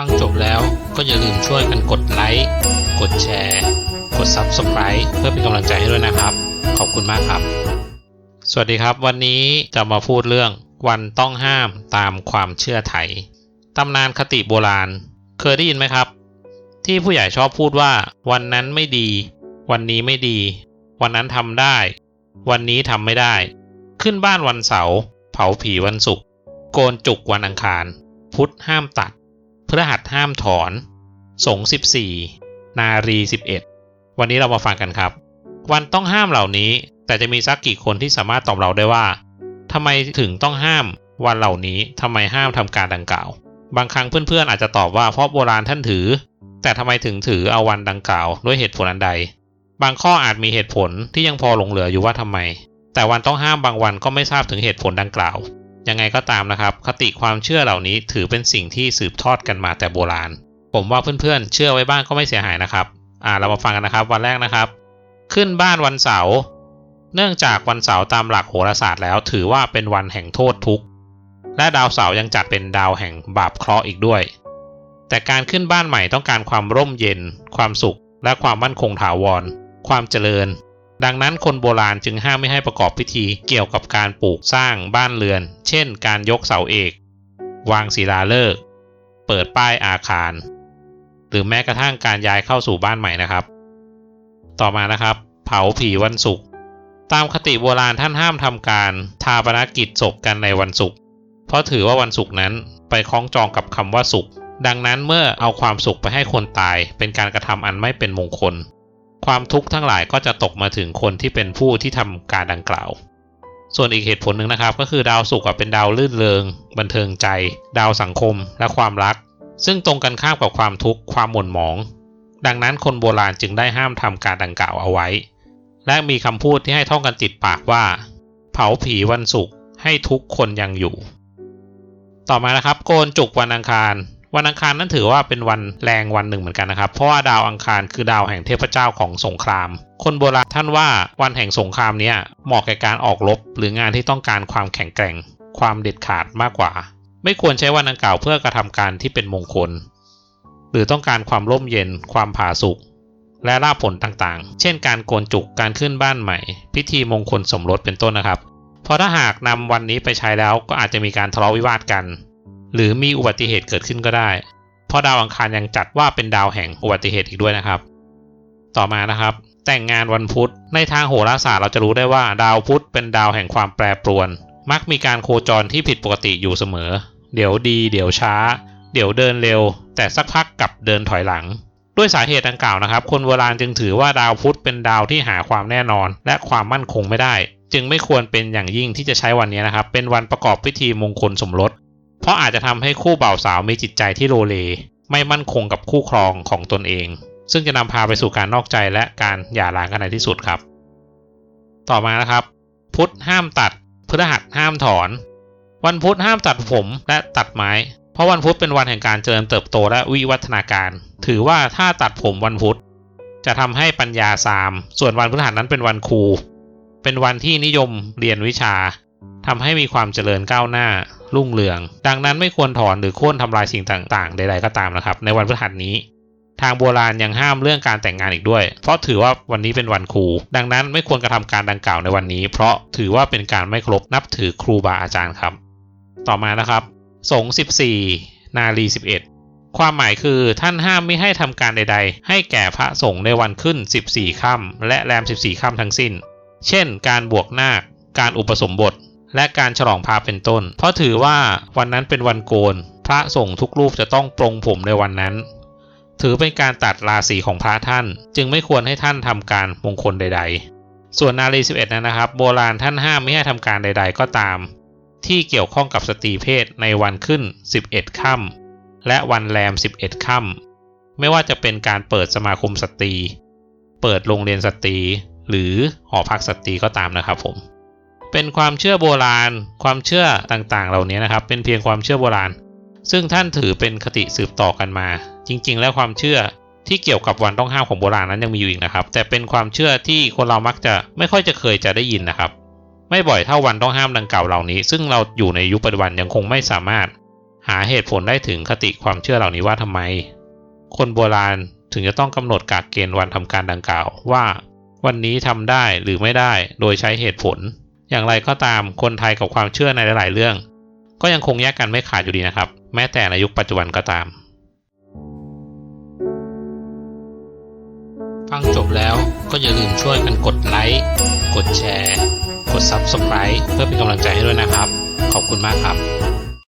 ฟังจบแล้วก็อย่าลืมช่วยกันกดไลค์ กดแชร์ กด Subscribe เพื่อเป็นกำลังใจให้ด้วยนะครับ ขอบคุณมากครับ สวัสดีครับ วันนี้จะมาพูดเรื่องวันต้องห้ามตามความเชื่อไทย ตำนานคติโบราณ เคยได้ยินไหมครับ ที่ผู้ใหญ่ชอบพูดว่า วันนั้นไม่ดี วันนี้ไม่ดี วันนั้นทำได้ วันนี้ทำไม่ได้ ขึ้นบ้านวันเสาร์เผาผีวันศุกร์โกนจุกวันอังคาร พุธห้ามตัด พฤหัสห้ามถอน สงสิบสี่นารีสิบเอ็ดวันนี้เรามาฟังกันครับ วันต้องห้ามเหล่านี้ แต่จะมีสักกี่คนที่สามารถตอบเราได้ว่าทำไมถึงต้องห้ามวันเหล่านี้ทำไมห้ามทำการดังกล่าว บางครั้งเพื่อนๆอาจจะตอบว่าเพราะโบราณท่านถือ แต่ทำไมถึงถือเอาวันดังกล่าว ด้วยเหตุผลอันใด บางข้ออาจมีเหตุผลที่ยังพอหลงเหลืออยู่ว่าทำไม แต่วันต้องห้ามบางวันก็ไม่ทราบถึงเหตุผลดังกล่าว ยังไงก็ตามนะครับ คติความเชื่อเหล่านี้ถือเป็นสิ่งที่สืบทอดกันมาแต่โบราณ ผมว่าเพื่อนๆ เชื่อไว้บ้างก็ไม่เสียหายนะครับ อ่า เรามาฟังกันนะครับ วันแรกนะครับ ขึ้นบ้านวันเสาร์เนื่องจากวันเสาร์ตามหลักโหราศาสตร์แล้ว ถือว่าเป็นวันแห่งโทษทุกข์และดาวเสาร์ยังจัดเป็นดาวแห่งบาปเคราะห์อีกด้วย แต่การขึ้นบ้านใหม่ต้องการความร่มเย็น ความสุข และความมั่นคงถาวร ความเจริญ ดังนั้นคนโบราณจึงห้ามไม่ให้ประกอบพิธีเกี่ยวกับการปลูกสร้างบ้านเรือน เช่น การยกเสาเอก วางศิลาฤกษ์เปิดป้ายอาคาร หรือแม้กระทั่งการย้ายเข้าสู่บ้านใหม่นะครับ ต่อมานะครับ เผาผีวันศุกร์ตามคติโบราณท่านห้ามทำการทาปนกิจศพกันในวันศุกร์เพราะถือว่าวันศุกร์นั้นไปคล้องจองกับคำว่าสุขดังนั้นเมื่อเอาความสุขไปให้คนตายเป็นการกระทำอันไม่เป็นมงคล ความทุกข์ทั้งหลายก็จะตกมาถึงคนที่เป็นผู้ที่ทำการดังกล่าว ส่วนอีกเหตุผลหนึ่งนะครับ ก็คือดาวศุกร์เป็นดาวลื่นเริง บันเทิงใจ ดาวสังคม และความรัก ซึ่งตรงกันข้ามกับความทุกข์ความหม่นหมอง ดังนั้นคนโบราณจึงได้ห้ามทำการดังกล่าวเอาไว้ และมีคำพูดที่ให้ท่องกันติดปากว่า เผาผีวันศุกร์ให้ทุกคนยังอยู่ ต่อมานะครับ โกนจุกวันอังคาร วันอังคารนั้นถือว่าเป็นวันแรงวันหนึ่งเหมือนกันนะครับ เพราะว่าดาวอังคารคือดาวแห่งเทพเจ้าของสงคราม คนโบราณท่านว่าวันแห่งสงครามนี้เหมาะแก่การออกรบ หรืองานที่ต้องการความแข็งแกร่ง ความเด็ดขาดมากกว่า ไม่ควรใช้วันดังกล่าวเพื่อกระทำการที่เป็นมงคล หรือต้องการความร่มเย็น ความผาสุกและลาผลต่างๆ เช่น การโกนจุก การขึ้นบ้านใหม่ พิธีมงคลสมรสเป็นต้นนะครับ เพราะถ้าหากนำวันนี้ไปใช้แล้วก็อาจจะมีการทะเลาะวิวาทกัน หรือมีอุบัติเหตุเกิดขึ้นก็ได้ เพราะดาวอังคารยังจัดว่าเป็นดาวแห่งอุบัติเหตุอีกด้วยนะครับ ต่อมานะครับ แต่งงานวันพุธ ในทางโหราศาสตร์เราจะรู้ได้ว่าดาวพุธเป็นดาวแห่งความแปรปรวน มักมีการโคจรที่ผิดปกติอยู่เสมอ เดี๋ยวดี เดี๋ยวช้า เดี๋ยวเดินเร็ว แต่สักพักกลับเดินถอยหลังด้วยสาเหตุดังกล่าวนะครับ คนโบราณจึงถือว่าดาวพุธเป็นดาวที่หาความแน่นอน และความมั่นคงไม่ได้ จึงไม่ควรเป็นอย่างยิ่งที่จะใช้วันนี้นะครับ เป็นวันประกอบพิธีมงคลสมรส ราะอาจจะทำให้คู่บ่าวสาวมีจิตใจที่โลเล ไม่มั่นคงกับคู่ครองของตนเอง ซึ่งจะนำพาไปสู่การนอกใจและการหย่าร้างกันในที่สุดครับ ต่อมานะครับ พุธห้ามตัดพฤหัสห้ามถอน วันพุธห้ามตัดผมและตัดไม้ เพราะวันพุธเป็นวันแห่งการเจริญเติบโตและวิวัฒนาการ ถือว่าถ้าตัดผมวันพุธจะทำให้ปัญญาซาม ส่วนวันพฤหัสนั้นเป็นวันครู เป็นวันที่นิยมเรียนวิชา ทำให้มีความเจริญก้าวหน้ารุ่งเรือง ดังนั้นไม่ควรถอนหรือโค่นทำลายสิ่งต่างๆ ใด ๆ ก็ตามนะครับ ในวันพฤหัสนี้ ทางโบราณยังห้ามเรื่องการแต่งงานอีกด้วย เพราะถือว่าวันนี้เป็นวันครู ดังนั้นไม่ควรกระทำการดังกล่าวในวันนี้ เพราะถือว่าเป็นการไม่เคารพนับถือครูบาอาจารย์ครับ ต่อมานะครับ สงฆ์14 นารี11 ความหมายคือท่านห้ามไม่ให้ทำการใด ๆ ให้แก่พระสงฆ์ในวันขึ้น 14ค่ำและแรม 14ค่ำทั้งสิ้น เช่น การบวกนาค การอุปสมบท และการฉลองพาเป็นต้น เพราะถือว่าวันนั้นเป็นวันโกน พระสงฆ์ทุกรูปจะต้องปรงผมในวันนั้น ถือเป็นการตัดราศีของพระท่าน จึงไม่ควรให้ท่านทำการมงคลใด ๆ ส่วนนารี11นั้นนะครับ โบราณท่านห้ามไม่ให้ทำการใด ๆ ก็ตาม ที่เกี่ยวข้องกับสตรีเพศในวันขึ้น 11ค่ำและวันแรม 11ค่ำไม่ว่าจะเป็นการเปิดสมาคมสตรี เปิดโรงเรียนสตรี หรือหอพักสตรีก็ตามนะครับผม เป็นความเชื่อโบราณ ความเชื่อต่างๆ เหล่านี้นะครับ เป็นเพียงความเชื่อโบราณ ซึ่งท่านถือเป็นคติสืบต่อกันมา จริง ๆ แล้วความเชื่อที่เกี่ยวกับวันต้องห้ามของโบราณนั้นยังมีอยู่อีกนะครับ แต่เป็นความเชื่อที่คนเรามักจะไม่ค่อยจะเคยจะได้ยินนะครับ ไม่บ่อยเท่าวันต้องห้ามดังกล่าวเหล่านี้ ซึ่งเราอยู่ในยุคปัจจุบันยังคงไม่สามารถ หาเหตุผลได้ถึงคติความเชื่อเหล่านี้ว่าทำไม คนโบราณถึงจะต้องกำหนดกากเกณฑ์วันทำการดังกล่าวว่า วันนี้ทำได้หรือไม่ได้โดยใช้เหตุผล อย่างไรก็ตามคนไทยกับความเชื่อในหลาย ๆ เรื่อง ก็ยังคงแยกกันไม่ขาดอยู่ดีนะครับ แม้แต่ในยุคปัจจุบันก็ตาม ฟังจบแล้วก็อย่าลืมช่วยกันกดไลค์ กดแชร์ กด Subscribe เพื่อเป็นกำลังใจให้ด้วยนะครับ ขอบคุณมากครับ